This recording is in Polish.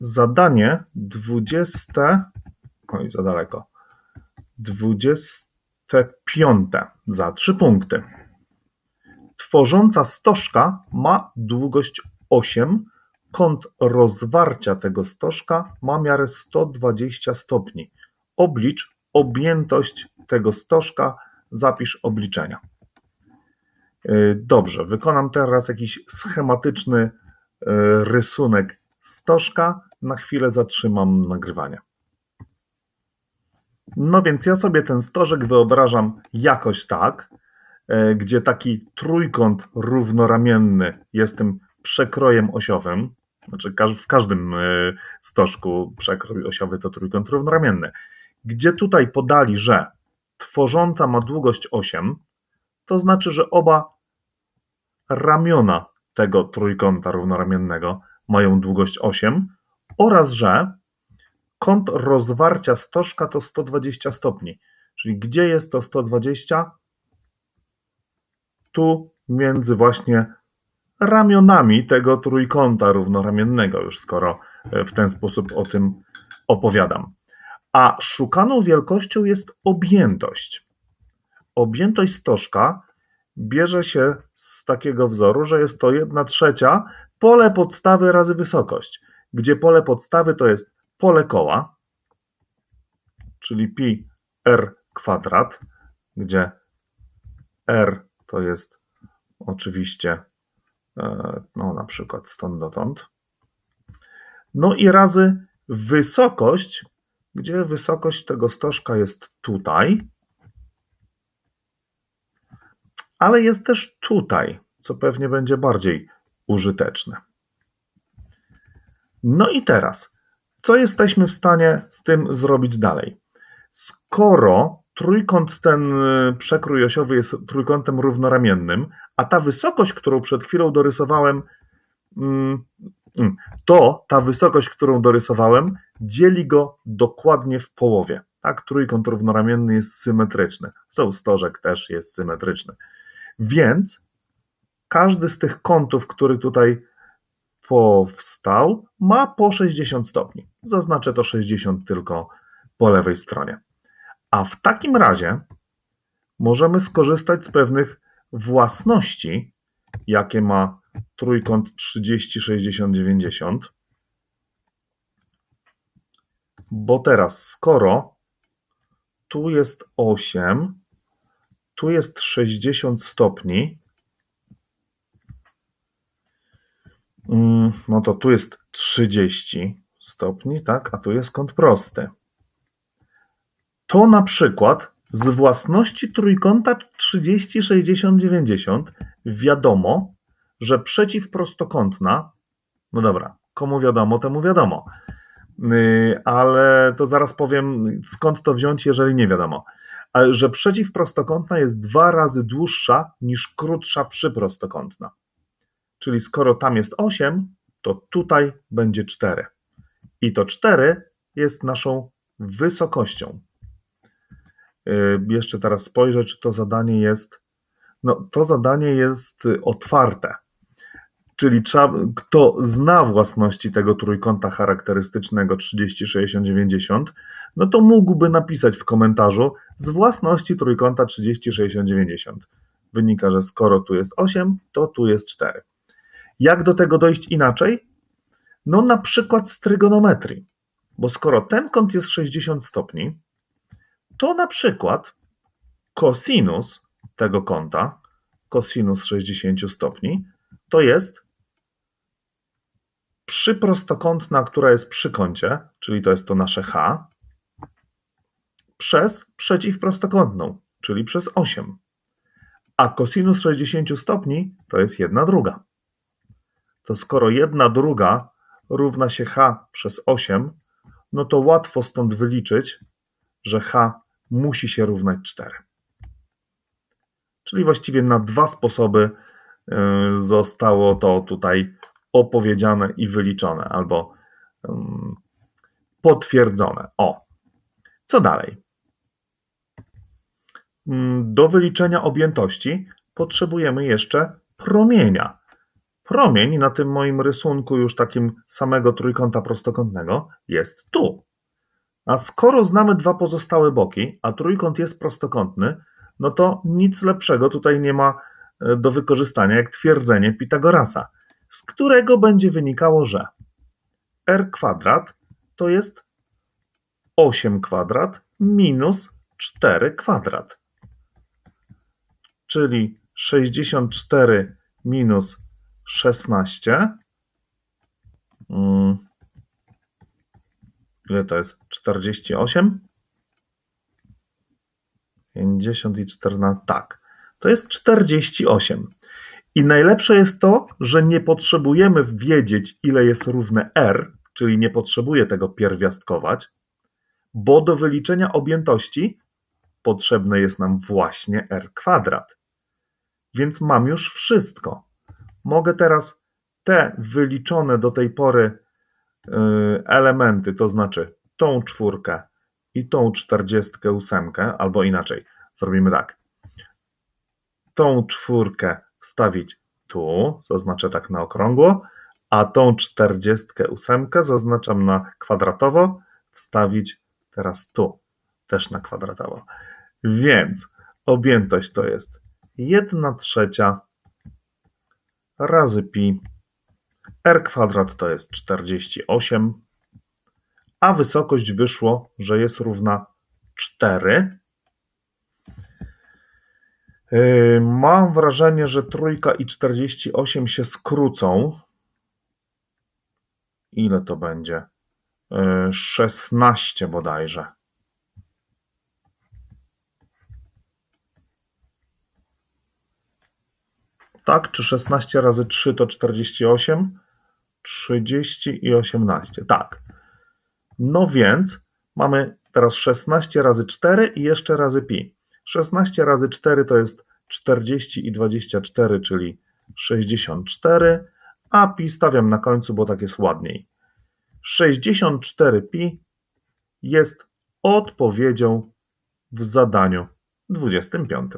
zadanie 20. Oj, za daleko. 25 za 3 punkty. Tworząca stożka ma długość 8. Kąt rozwarcia tego stożka ma miarę 120 stopni. Oblicz objętość tego stożka, zapisz obliczenia. Yy, Dobrze, wykonam teraz jakiś schematyczny yy, rysunek stożka. Na chwilę zatrzymam nagrywanie. No więc ja sobie ten stożek wyobrażam jakoś tak, yy, gdzie taki trójkąt równoramienny jest tym przekrojem osiowym. Znaczy w każdym yy, stożku przekrój osiowy to trójkąt równoramienny. Gdzie tutaj podali, że tworząca ma długość 8, to znaczy, że oba ramiona tego trójkąta równoramiennego mają długość 8 oraz że kąt rozwarcia stożka to 120 stopni. Czyli gdzie jest to 120? Tu między właśnie ramionami tego trójkąta równoramiennego, już skoro e, w ten sposób o tym opowiadam. A szukaną wielkością jest objętość. Objętość stożka bierze się z takiego wzoru, że jest to 1 trzecia pole podstawy razy wysokość, gdzie pole podstawy to jest pole koła, czyli pi r kwadrat, gdzie r to jest oczywiście e, no na przykład stąd dotąd. No i razy wysokość, gdzie wysokość tego stożka jest tutaj, ale jest też tutaj, co pewnie będzie bardziej użyteczne. No i teraz, co jesteśmy w stanie z tym zrobić dalej? Skoro trójkąt ten y, przekrój osiowy jest trójkątem równoramiennym, a ta wysokość, którą przed chwilą dorysowałem, mm, mm, to ta wysokość, którą dorysowałem, dzieli go dokładnie w połowie. Tak, trójkąt równoramienny jest symetryczny. Zresztą stożek też jest symetryczny. Więc każdy z tych kątów, który tutaj powstał, ma po 60 stopni. Zaznaczę to 60 tylko po lewej stronie. A w takim razie możemy skorzystać z pewnych własności, jakie ma trójkąt 30, 60, 90. Bo teraz, skoro tu jest 8, tu jest 60 stopni, no to tu jest 30 stopni, tak, a tu jest kąt prosty. To na przykład z własności trójkąta 30, 60, 90 wiadomo, że przeciwprostokątna, no dobra, komu wiadomo, temu wiadomo, Yy, ale to zaraz powiem, skąd to wziąć, jeżeli nie wiadomo. Ale że przeciwprostokątna jest dwa razy dłuższa niż krótsza przyprostokątna. Czyli skoro tam jest 8, to tutaj będzie 4. I to 4 jest naszą wysokością. Yy, Jeszcze teraz spojrzę, czy to zadanie jest. No, to zadanie jest y, otwarte. Czyli trzeba, kto zna własności tego trójkąta charakterystycznego 30, 60, 90, no to mógłby napisać w komentarzu z własności trójkąta 30, 60, 90. Wynika, że skoro tu jest 8, to tu jest 4. Jak do tego dojść inaczej? No na przykład z trygonometrii. Bo skoro ten kąt jest 60 stopni, to na przykład kosinus tego kąta, kosinus 60 stopni, to jest przyprostokątna, która jest przy kącie, czyli to jest to nasze h, przez przeciwprostokątną, czyli przez 8. A kosinus 60 stopni to jest jedna druga. To skoro jedna druga równa się h przez 8, no to łatwo stąd wyliczyć, że h musi się równać 4. Czyli właściwie na dwa sposoby y, zostało to tutaj opowiedziane i wyliczone, albo potwierdzone. O, co dalej? Mm, Do wyliczenia objętości potrzebujemy jeszcze promienia. Promień na tym moim rysunku już takim samego trójkąta prostokątnego jest tu. A skoro znamy dwa pozostałe boki, a trójkąt jest prostokątny, no to nic lepszego tutaj nie ma e, do wykorzystania jak twierdzenie Pitagorasa, z którego będzie wynikało, że r kwadrat to jest 8 kwadrat minus 4 kwadrat. Czyli 64 minus 16. Mm. Ile to jest? 48? 50 i 14. Tak. To jest 48. I najlepsze jest to, że nie potrzebujemy wiedzieć, ile jest równe r, czyli nie potrzebuję tego pierwiastkować, bo do wyliczenia objętości potrzebne jest nam właśnie r kwadrat. Więc mam już wszystko. Mogę teraz te wyliczone do tej pory y, elementy, to znaczy tą czwórkę i tą czterdziestkę ósemkę, albo inaczej, zrobimy tak. Tą czwórkę wstawić tu, zaznaczę tak na okrągło, a tą czterdziestkę ósemkę zaznaczam na kwadratowo, wstawić teraz tu, też na kwadratowo. Więc objętość to jest 1 trzecia razy pi r kwadrat to jest 48, a wysokość wyszło, że jest równa 4. Yy, mam wrażenie, że trójka i 48 się skrócą. Ile to będzie? 16 yy, bodajże. Tak, czy 16 razy 3 to 48? 30 i 18. Tak. No więc mamy teraz 16 razy 4 i jeszcze razy pi. 16 razy 4 to jest 40 i 24, czyli 64, a pi stawiam na końcu, bo tak jest ładniej. 64 pi jest odpowiedzią w zadaniu 25.